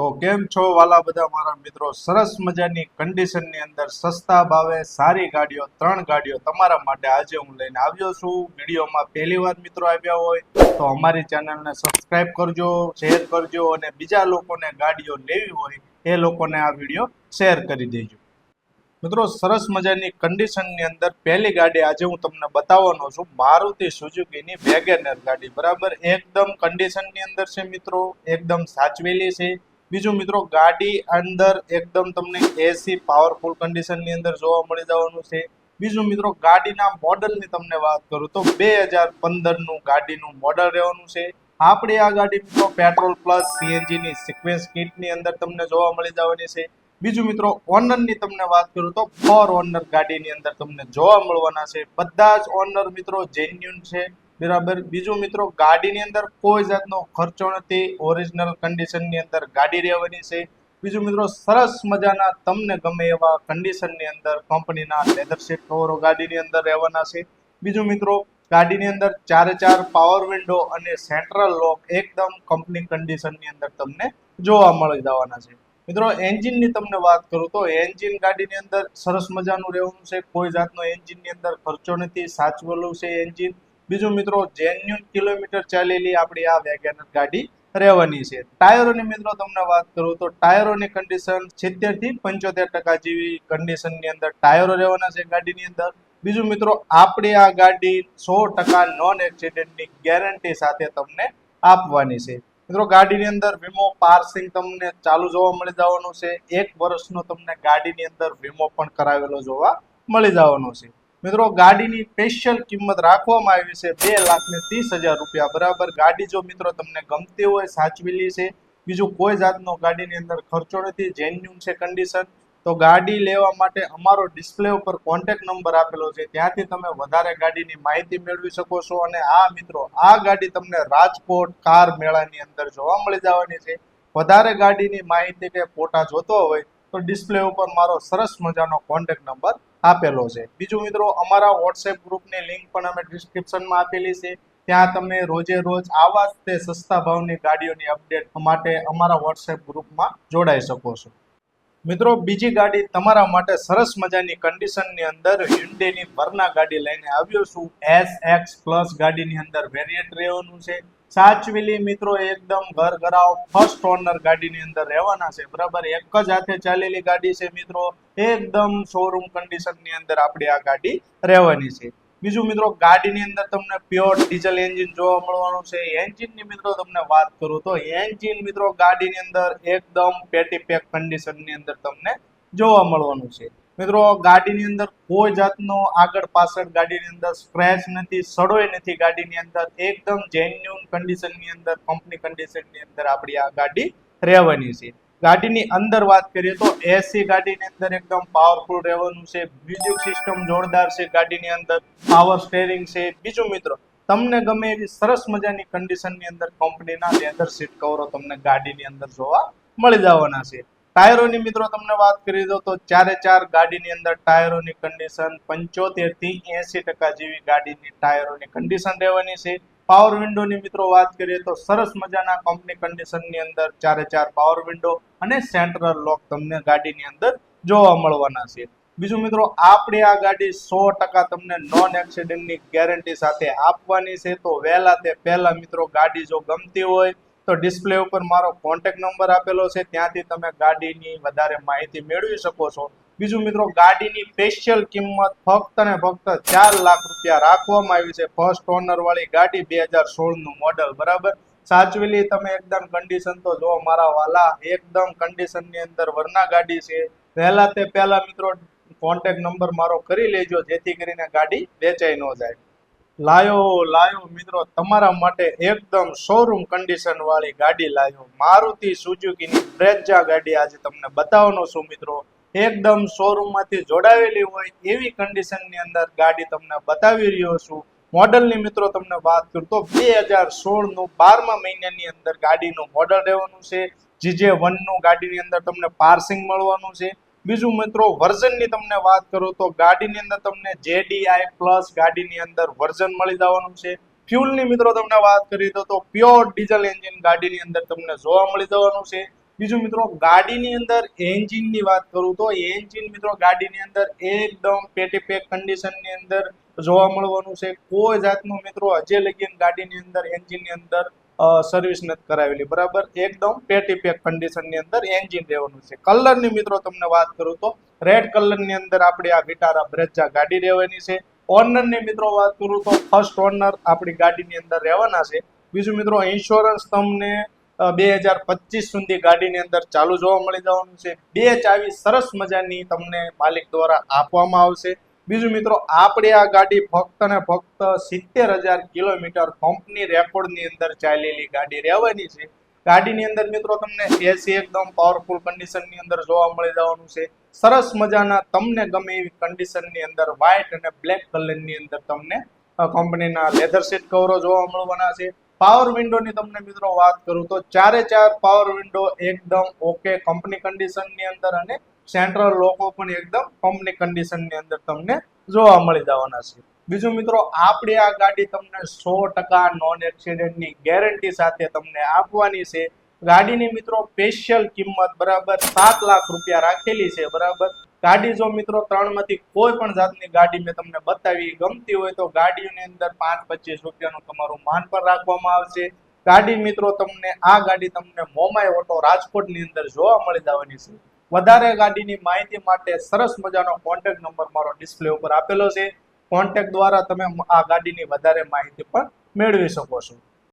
તો કેમ છો વાલા બધા? મારા મિત્રો, સરસ મજાની કન્ડિશનની અંદર સસ્તા ભાવે સારી ગાડીઓ, ત્રણ ગાડીઓ તમારા માટે આજે હું લઈને આવ્યો છું. વિડીયોમાં પહેલી વાર મિત્રો આવ્યા હોય તો અમારી ચેનલને સબસ્ક્રાઇબ કરજો શેર કરજો અને બીજા લોકોને ગાડીઓ લેવી હોય એ લોકોને આ વીડિયો શેર કરી દેજો. મિત્રો, સરસ મજાની કન્ડિશનની અંદર પહેલી ગાડી આજે હું તમને બતાવવાનો છું. મારુતિ સુઝુકીની વેગેનર ગાડી. બરાબર? એકદમ કન્ડિશનની અંદર છે મિત્રો. એકદમ સાચવેલી છે. બીજું મિત્રો, ગાડી અંદર એકદમ તમને એસી પાવરફુલ કન્ડિશનની અંદર જોવા મળી જવાનું છે. બીજું મિત્રો, ગાડીના મોડલની તમને વાત કરું તો બે હજાર પંદરનું ગાડીનું મોડલ રહેવાનું છે. આપણે આ ગાડી મિત્રો પેટ્રોલ પ્લસ સીએનજીની સિક્વેન્સ કિટની અંદર તમને જોવા મળી જવાની છે. બીજું મિત્રો ઓનરની તમને વાત કરું તો ફોર ઓનર ગાડીની અંદર તમને જોવા મળવાના છે. બધા જ ઓનર મિત્રો જેન્યુન છે. બરાબર. બીજું મિત્રો, ગાડીની અંદર કોઈ જાતનો ખર્ચો નથી. ઓરિજિનલ કન્ડિશનની અંદર ગાડી રહેવાની છે. બીજું મિત્રો, સરસ મજાના તમને ગમે એવા કન્ડિશનની અંદર કંપનીના લેધર સીટ કવરો ગાડીની અંદર રહેવાના છે. બીજું મિત્રો, ગાડીની અંદર ચારે ચાર પાવર વિન્ડો અને સેન્ટ્રલ લોક એકદમ કંપની કન્ડિશનની અંદર તમને જોવા મળી જવાના છે. મિત્રો એન્જિનની તમને વાત કરું તો એન્જિન ગાડીની અંદર સરસ મજાનું રહેવાનું છે. કોઈ જાતનો એન્જિનની અંદર ખર્ચો નથી. સાચવેલું છે એન્જિન બીજું મિત્રો, જેન્યુન કિલોમીટર ચાલેલી આપણી આ વેગેનર ગાડી રહેવાની છે. ટાયરોની મિત્રો, તમને વાત કરું તો ટાયરોની કન્ડિશન સિત્તેરથી પંચોતેર ટકા જેવી કન્ડિશનની અંદર ટાયરો રહેવાના છે ગાડીની અંદર. બીજું મિત્રો, આપણી આ ગાડી સો ટકા નોન એક્સિડન્ટની ગેરંટી સાથે તમને આપવાની છે. મિત્રો, ગાડીની અંદર વીમો પાર્સિંગ તમને ચાલુ જોવા મળી જવાનું છે. એક વર્ષનો તમને ગાડીની અંદર વીમો પણ કરાવેલો જોવા મળી જવાનો છે. મિત્રો, ગાડીની સ્પેશિયલ કિંમત રાખવામાં આવી છે બે લાખ ને ત્રીસ હજાર રૂપિયા. બરાબર, ગાડી જો મિત્રો તમને ગમતી હોય, સાચવેલી છે, બીજું કોઈ જાતનો ગાડીની અંદર ખર્ચો નથી જેન્યુન છે કન્ડિશન તો ગાડી લેવા માટે અમારો ડિસ્પ્લે ઉપર કોન્ટેક્ટ નંબર આપેલો છે. ત્યાંથી તમે વધારે ગાડીની માહિતી મેળવી શકો છો અને આ મિત્રો, આ ગાડી તમને રાજકોટ કાર મેળાની અંદર જોવા મળી જવાની છે. વધારે ગાડીની માહિતી કે ફોટા જોતો હોય, તો ડિસ્પ્લે ઉપર મારો સરસ મજાનો કોન્ટેક્ટ નંબર આપેલો છે. બીજું મિત્રો, અમારા વોટ્સએપ ગ્રુપની લિંક પણ અમે ડિસ્ક્રિપ્શનમાં આપેલી છે. ત્યાં તમે રોજે રોજ આવા જ તે સસ્તા ભાવની ગાડીઓની અપડેટ માટે અમારા વોટ્સએપ ગ્રુપમાં જોડાઈ શકો છો. મિત્રો, બીજી ગાડી તમારા માટે સરસ મજાની કન્ડિશનની અંદર હ્યુન્ડેની વરના ગાડી લઈને આવ્યો છું. એસ એક્સ પ્લસ ગાડીની અંદર વેરિયન્ટ રહેવાનું છે. સાચવેલી મિત્રો એકદમ ઘર ઘરાવ ફર્સ્ટ ઓનર ગાડીની અંદર રહેવાના છે. બરાબર, એક જ હાથે ચાલેલી ગાડી છે મિત્રો. એકદમ શોરૂમ કન્ડિશનની અંદર આપણે આ ગાડી રહેવાની છે. બીજું મિત્રો, ગાડીની અંદર તમને પ્યોર ડીઝલ એન્જિન જોવા મળવાનું છે. એન્જિનની મિત્રો તમને વાત કરું તો એન્જિન મિત્રો ગાડીની અંદર એકદમ પેટી પેક કન્ડિશનની અંદર તમને જોવા મળવાનું છે. મિત્રો, ગાડીની અંદર કોઈ જાતનો આગળ પાછળ ગાડીની અંદર સ્ક્રેચ નથી, સડોય નથી ગાડીની અંદર. એકદમ જેન્યુન કન્ડિશનની અંદર કંપની કન્ડિશનની અંદર આપણી આ ગાડી રહેવાની છે. ગાડીની અંદર વાત કરીએ તો એસી ગાડીની અંદર એકદમ પાવરફુલ રહેવાનું છે. મ્યુઝિક સિસ્ટમ જોરદાર છે ગાડીની અંદર. પાવર સ્ટેરિંગ છે. બીજું મિત્રો, તમને ગમે એવી સરસ મજાની કન્ડિશનની અંદર કંપનીના લેધર સીટ કવરો તમને ગાડીની અંદર જોવા મળી જવાના છે. ટાયરોની મિત્રો તમને વાત કરી દો તો ચારે ચાર ગાડીની અંદર ટાયરોની કન્ડિશન પંચોતેરથી એસી ટકા જેવી ગાડીની ટાયરોની કન્ડિશન રહેવાની છે. પાવર વિન્ડોની મિત્રો વાત કરીએ તો સરસ મજાના કંપની કન્ડિશનની અંદર ચારે ચાર પાવર વિન્ડો અને સેન્ટ્રલ લોક તમને ગાડીની અંદર જોવા મળવાના છે. બીજું મિત્રો, આપણે આ ગાડી સો ટકા તમને નોન એક્સિડન્ટની ગેરંટી સાથે આપવાની છે. તો વહેલા તે પહેલા મિત્રો ગાડી જો ગમતી હોય તો ડિસ્પ્લે ઉપર મારો કોન્ટેક્ટ નંબર આપેલો છે. ત્યાંથી તમે ગાડીની વધારે માહિતી મેળવી શકો છો. બીજું મિત્રો, ગાડીની સ્પેશિયલ કિંમત ફક્ત ને ફક્ત ચાર લાખ રૂપિયા રાખવામાં આવી છે. ફર્સ્ટ ઓનર વાળી ગાડી બે હજાર સોળનું મોડલ બરાબર? સાચવેલી તમે એકદમ કન્ડિશન તો જો મારા વાલા એકદમ કન્ડિશનની અંદર વરના ગાડી છે. પહેલા તે પહેલા મિત્રો કોન્ટેક્ટ નંબર મારો કરી લેજો, જેથી કરીને ગાડી વેચાઈ ન જાય. લાયો લાયો મિત્રો, તમારા માટે એકદમ શોરૂમ કન્ડિશન વાળી ગાડી લાયો. મારુતિ સુઝુકીની બ્રેજા ગાડી આજે તમને બતાવવાનો છું મિત્રો. એકદમ શોરૂમમાંથી જોડાવેલી હોય એવી કન્ડિશનની અંદર ગાડી તમને બતાવી રહ્યો છું. મોડલની મિત્રો તમને વાત કરું તો બે હજાર સોળનું બારમા મહિનાની અંદર ગાડીનું મોડલ રહેવાનું છે. જીજે વનનું ગાડીની અંદર તમને પાર્સિંગ મળવાનું છે. બીજું મિત્રો, વર્ઝનની તમને વાત કરું તો ગાડીની અંદર તમને જેડીઆઈ પ્લસ ગાડીની અંદર વર્ઝન મળી જવાનું છે. ફ્યુલની મિત્રો તમને વાત કરી તો પ્યોર ડીઝલ એન્જિન ગાડીની અંદર તમને જોવા મળી જવાનું છે. બીજું મિત્રો, ગાડીની અંદર એન્જિનની વાત કરું તો એન્જિન મિત્રો ગાડીની અંદર એકદમ પેટી પેક કન્ડિશનની અંદર જોવા મળવાનું છે. કોઈ જાતનું મિત્રો હજે લગીન ગાડીની અંદર એન્જિનની અંદર સર્વિસ નથી કરાવેલી. બરાબર? એકદમ પેટી પેક કન્ડિશનની અંદર એન્જિન રહેવાનું છે. કલરની મિત્રો તમને વાત કરું તો રેડ કલરની અંદર આપણી આ વિટારા બ્રેજા ગાડી રહેવાની છે. ઓનરની મિત્રો વાત કરું તો ફર્સ્ટ ઓનર આપણી ગાડીની અંદર રહેવાના છે. બીજું મિત્રો ઇન્સ્યોરન્સ તમને બે હજાર પચીસ સુધી ગાડીની અંદર ચાલુ જોવા મળી જવાનું છે. બે ચાવી સરસ મજાની તમને માલિક દ્વારા આપવામાં આવશે. બીજું મિત્રો, આપણે આ ગાડી ફક્ત ને ફક્ત સિત્તેર હજાર કિલોમીટર કંપની રેકોર્ડની અંદર ચાલેલી ગાડી રહેવાની છે. ગાડીની અંદર મિત્રો, તમને એસી એકદમ પાવરફુલ કન્ડિશનની અંદર જોવા મળી જવાનું છે. સરસ મજાના, તમને ગમે એવી કન્ડિશનની અંદર વ્હાઇટ અને બ્લેક કલરની અંદર તમને કંપનીના લેધર સીટ કવરો જોવા મળવાના છે. પાવર વિન્ડોની તમને મિત્રો વાત કરું તો ચારે ચાર પાવર વિન્ડો એકદમ ઓકે કંપની કન્ડિશનની અંદર અને સેન્ટ્રલ લોકો પણ એકદમ પંપની કન્ડિશનની અંદર તમને જોવા મળી જવાના છે. બીજું મિત્રો, આપણે આ ગાડી તમને સો ટકા નોન એક્સિડન્ટની ગેરંટી સાથે તમને આપવાની છે. ગાડીની મિત્રો સ્પેશિયલ કિંમત બરાબર સાત લાખ રૂપિયા રાખેલી છે, બરાબર? ગાડી જો મિત્રો, ત્રણમાંથી કોઈ પણ જાતની ગાડી મેં તમને બતાવી, ગમતી હોય તો ગાડીની અંદર પાંચ પચીસ રૂપિયાનું તમારું માન પણ રાખવામાં આવશે. ગાડી મિત્રો, તમને આ ગાડી તમને મોમાઈ ઓટો રાજકોટની અંદર જોવા મળી જવાની છે. વધારે ગાડીની માહિતી માટે સરસ મજાનો કોન્ટેક્ટ નંબર મારો ડિસ્પ્લે ઉપર આપેલો છે. કોન્ટેક્ટ દ્વારા તમે આ ગાડીની વધારે માહિતી પણ મેળવી શકો છો.